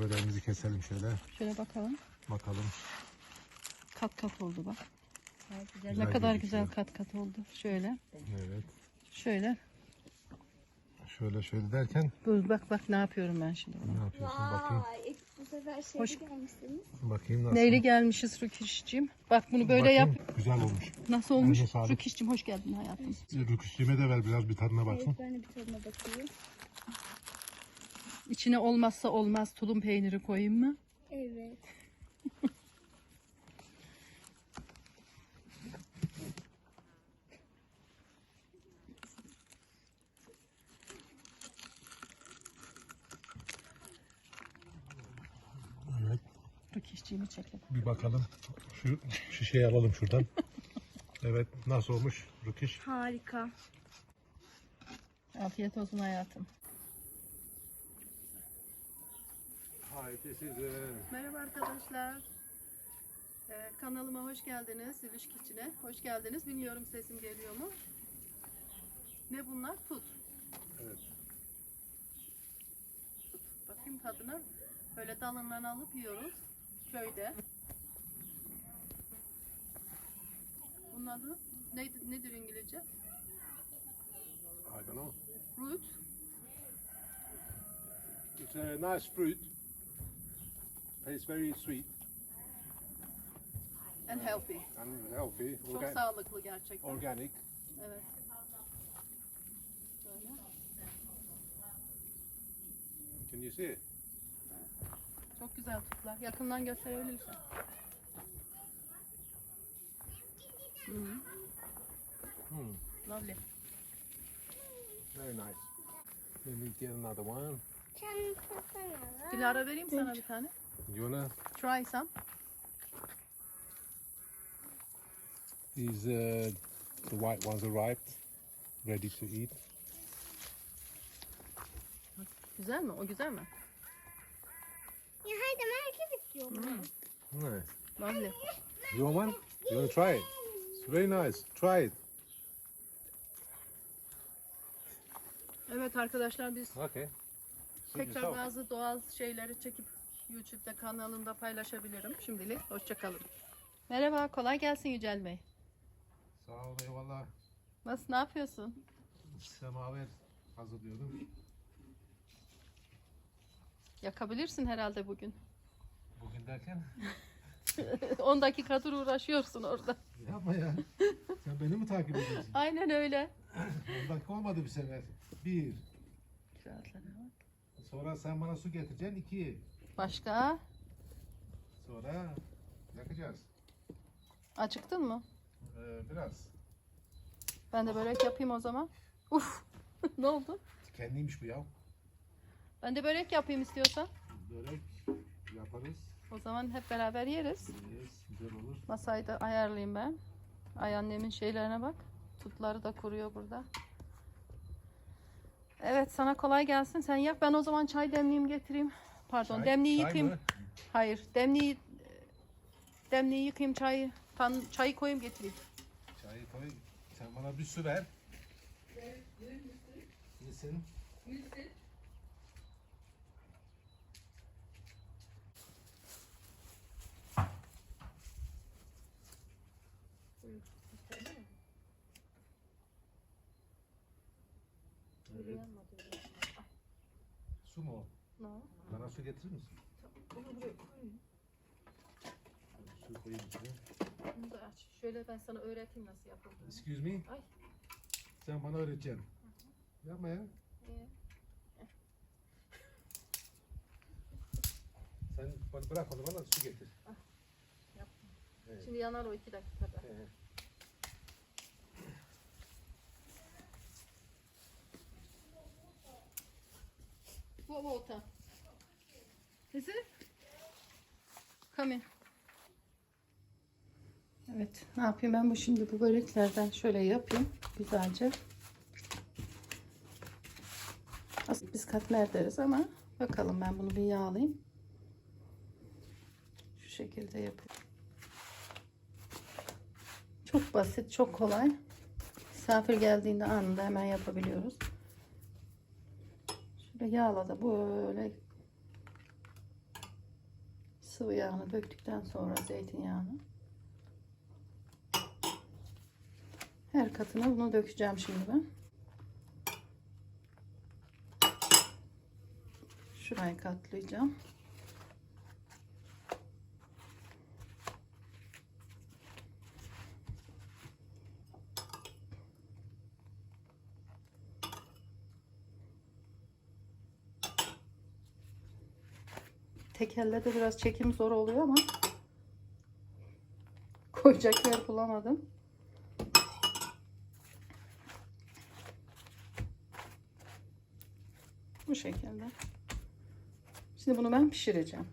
Böreğimizi keselim şöyle. Şöyle bakalım. Bakalım. Kat kat oldu bak. Güzel ne kadar gözüküyor. güzel kat kat oldu. Şöyle. Evet. Şöyle. Şöyle şöyle derken Dur bak bak ne yapıyorum ben şimdi. ne yapıyorsun? Bakayım. Vay, bu sefer şeyde Hoş- gelmişsiniz. Bakayım nasıl. Neyle gelmişiz Rüküş'cüğüm? Bak bunu böyle Bakayım. yap. Güzel olmuş. Nasıl olmuş? Sağlık. Rüküş'cüğüm hoş geldin hayatım. Rüküşlüğüme de ver biraz bir tadına Evet baksın. ben de bir tadına bakayım. İçine olmazsa olmaz tulum peyniri koyayım mı? Evet. Evet. Rüküş'cüğümü çekelim. Bir bakalım. Şu şişeyi alalım şuradan. evet. Nasıl olmuş Rükiş? Harika. Afiyet olsun hayatım. İs uh, Merhaba arkadaşlar. Ee, kanalıma hoş geldiniz. Zülüş Kitchen'e hoş geldiniz. Bilmiyorum sesim geliyor mu? Ne bunlar? Tut. Evet. Tut. Bakayım tadına. Böyle dalından alıp yiyoruz. Köyde. Bunun adı neydi, nedir İngilizce? I don't know. Fruit. It's a nice fruit. Tastes very sweet And healthy. and healthy. Çok Orga- sağlıklı gerçekten. organic. Evet. Böyle. Can you see it? Çok güzel tutlar. Yakından gösterebilirsin. Hı. Hmm, Lovely. very nice. Me get another one. Dilara vereyim sana bir tane. You wanna? Try some. These uh, the white ones are ripe, ready to eat. Güzel mi? O güzel mi? Ya haydi merkez istiyorum. Nice. Lovely. You want one? You wanna try it? It's very nice. Try it. Evet arkadaşlar biz Okay. Tekrar bazı doğal şeyleri çekip YouTube'da kanalımda paylaşabilirim. Şimdilik hoşçakalın. Merhaba, kolay gelsin Yücel Bey. Sağ ol eyvallah. Nasıl, ne yapıyorsun? Semaver hazırlıyorum. Yakabilirsin herhalde bugün. Bugün derken 10 dakikadır uğraşıyorsun orada. yapma ya. Sen beni mi takip ediyorsun? Aynen öyle. 10 dakika olmadı bir sefer. Bir. Bak. Sonra sen bana su getireceksin. iki. Başka? Sonra yakacağız. Acıktın mı? Ee, biraz. Ben de börek yapayım o zaman. Uf. ne oldu? Kendiymiş bu ya. Ben de börek yapayım istiyorsan. Börek yaparız. O zaman hep beraber yeriz. Yes, güzel olur. Masayı da ayarlayayım ben. Ay annemin şeylerine bak. Tutları da kuruyor burada. Evet sana kolay gelsin. Sen yap. Ben o zaman çay demleyeyim getireyim. Pardon Çay- demliği çay yıkayayım. mı? Hayır demliği demliği yıkayayım çayı. Pan, çayı koyayım getireyim. Çayı koy. Sen bana bir su ver. Misin? Evet. Su mu? o? No. Bana su getirir misin? Su koyayım içine. Bunu da aç. Şöyle ben sana öğreteyim nasıl yapıldığını. Excuse me. Ay. Sen bana öğreteceksin. Yapma ya. Ee, Sen bana bırak onu bana su getir. Evet. Şimdi yanar o iki dakikada. Ee, Bu water. Is it? Come in. Evet, ne yapayım ben bu şimdi bu böreklerden şöyle yapayım güzelce. Aslında biz katmer deriz ama bakalım ben bunu bir yağlayayım. Şu şekilde yapıyorum. Çok basit, çok kolay. Misafir geldiğinde anında hemen yapabiliyoruz. Şöyle yağla da böyle Sıvı yağını döktükten sonra zeytinyağını. Her katına bunu dökeceğim şimdi ben. Şurayı katlayacağım. Tek elle de biraz çekim zor oluyor ama koyacak yer bulamadım. Bu şekilde. Şimdi bunu ben pişireceğim.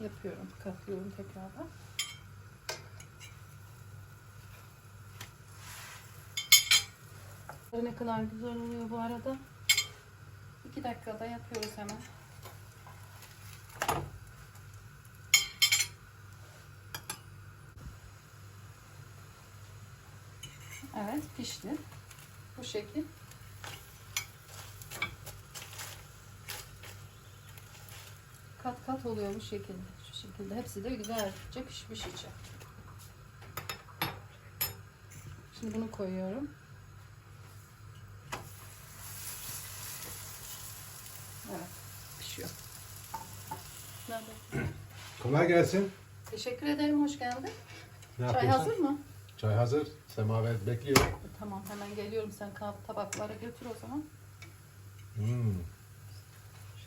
Yapıyorum, katlıyorum tekrardan. Ne kadar güzel oluyor bu arada. 2 dakikada yapıyoruz hemen. Evet pişti. Bu şekil. Kat kat oluyor bu şekilde. Şu şekilde. Hepsi de güzelce pişmiş içi. Şimdi bunu koyuyorum. Evet, pişiyor. Nerede? Kolay gelsin. Teşekkür ederim, hoş geldin. Ne Çay yapıyorsun? hazır mı? Çay hazır. Semaver bekliyor. Tamam, hemen geliyorum. Sen kap tabakları götür o zaman. Hmm,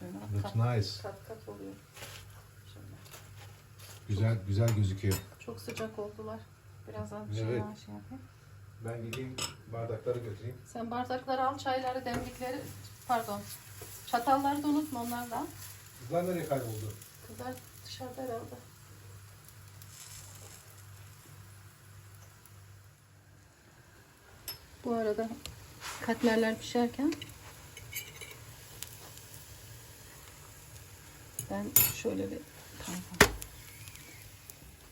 Şöyle looks kat, nice. kat kat oluyor. Şöyle. Güzel güzel gözüküyor. Çok sıcak oldular. Birazdan Evet. şey, şey yapayım. Ben gideyim bardakları götüreyim. Sen bardakları al, çayları, demlikleri, pardon. Çatalları da unutma onlar da. Kızlar nereye kayboldu? Kızlar dışarıda herhalde. Bu arada katmerler pişerken ben şöyle bir pardon,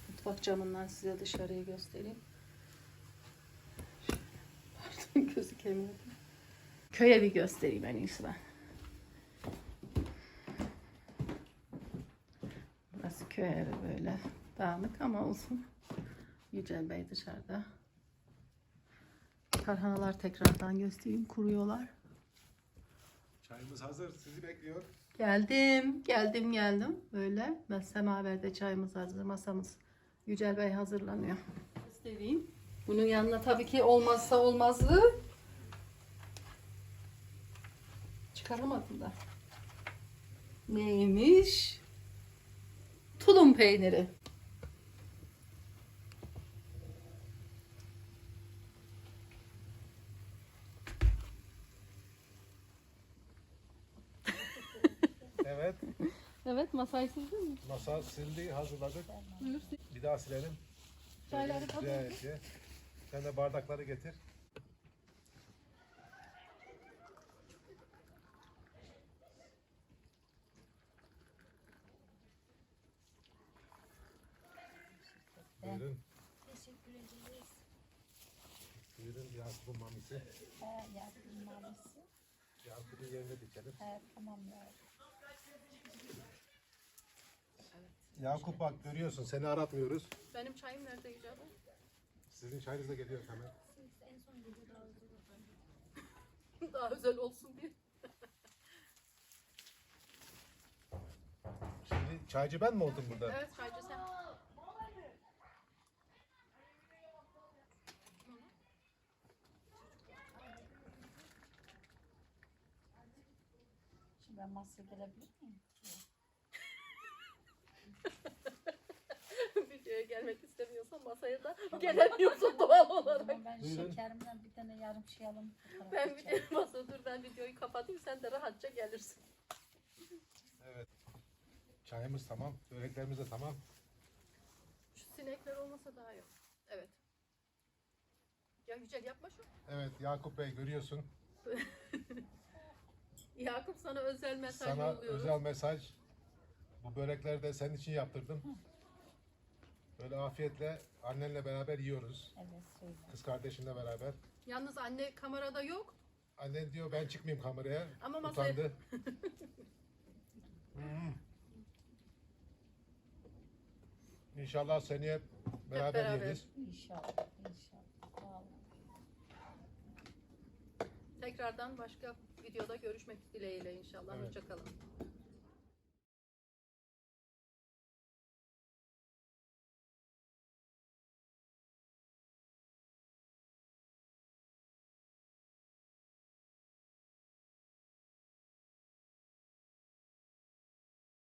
mutfak camından size dışarıyı göstereyim. Pardon gözükemiyordu. Köye bir göstereyim en iyisi ben. Burası köy evi böyle dağınık ama olsun. Yücel Bey dışarıda. Tarhanalar tekrardan göstereyim kuruyorlar. Çayımız hazır. Sizi bekliyor. Geldim, geldim, geldim. Böyle. Ben semaverde çayımız hazır, masamız. Yücel Bey hazırlanıyor. Göstereyim. Bunun yanına tabii ki olmazsa olmazı. Çıkaramadım da. Neymiş? Tulum peyniri. Evet. Evet, masayı sildin mi? Masa sildi, hazırladık. Buyur. Bir daha silelim. Çayları güzelce. Sen de bardakları getir. Buyurun. Teşekkür ederiz. Buyurun Yakup'un mamisi. He, yardım maalesef. Yakup'un yerine dikelim. He, tamam ya. Yakup bak görüyorsun seni aratmıyoruz. Benim çayım nerede Bey? Sizin çayınız da geliyor hemen. Daha özel olsun diye. Şimdi çaycı ben mi oldum burada? Evet çaycı sen. Şimdi ben masaya gelebilir miyim? Gelmek istemiyorsan masaya da gelemiyorsun doğal olarak. Ama ben Buyurun. şekerimden bir tane yarım şey alayım. Ben çekelim. video masa dur ben videoyu kapatayım sen de rahatça gelirsin. Evet. Çayımız tamam. Böreklerimiz de tamam. Şu sinekler olmasa daha yok. Evet. Ya Yücel yapma şu. Evet Yakup Bey görüyorsun. Yakup sana özel mesaj Sana yolluyoruz. özel mesaj. Bu börekleri de senin için yaptırdım. Böyle afiyetle annenle beraber yiyoruz. Evet söyle. Kız kardeşinle beraber. Yalnız anne kamerada yok. Annen diyor ben çıkmayayım kameraya. Ama masaya- Utandı. Hmm. İnşallah seneye beraber, beraber. yeriz. İnşallah. İnşallah. Sağ olun. Tekrardan başka videoda görüşmek dileğiyle inşallah. Evet. Hoşçakalın.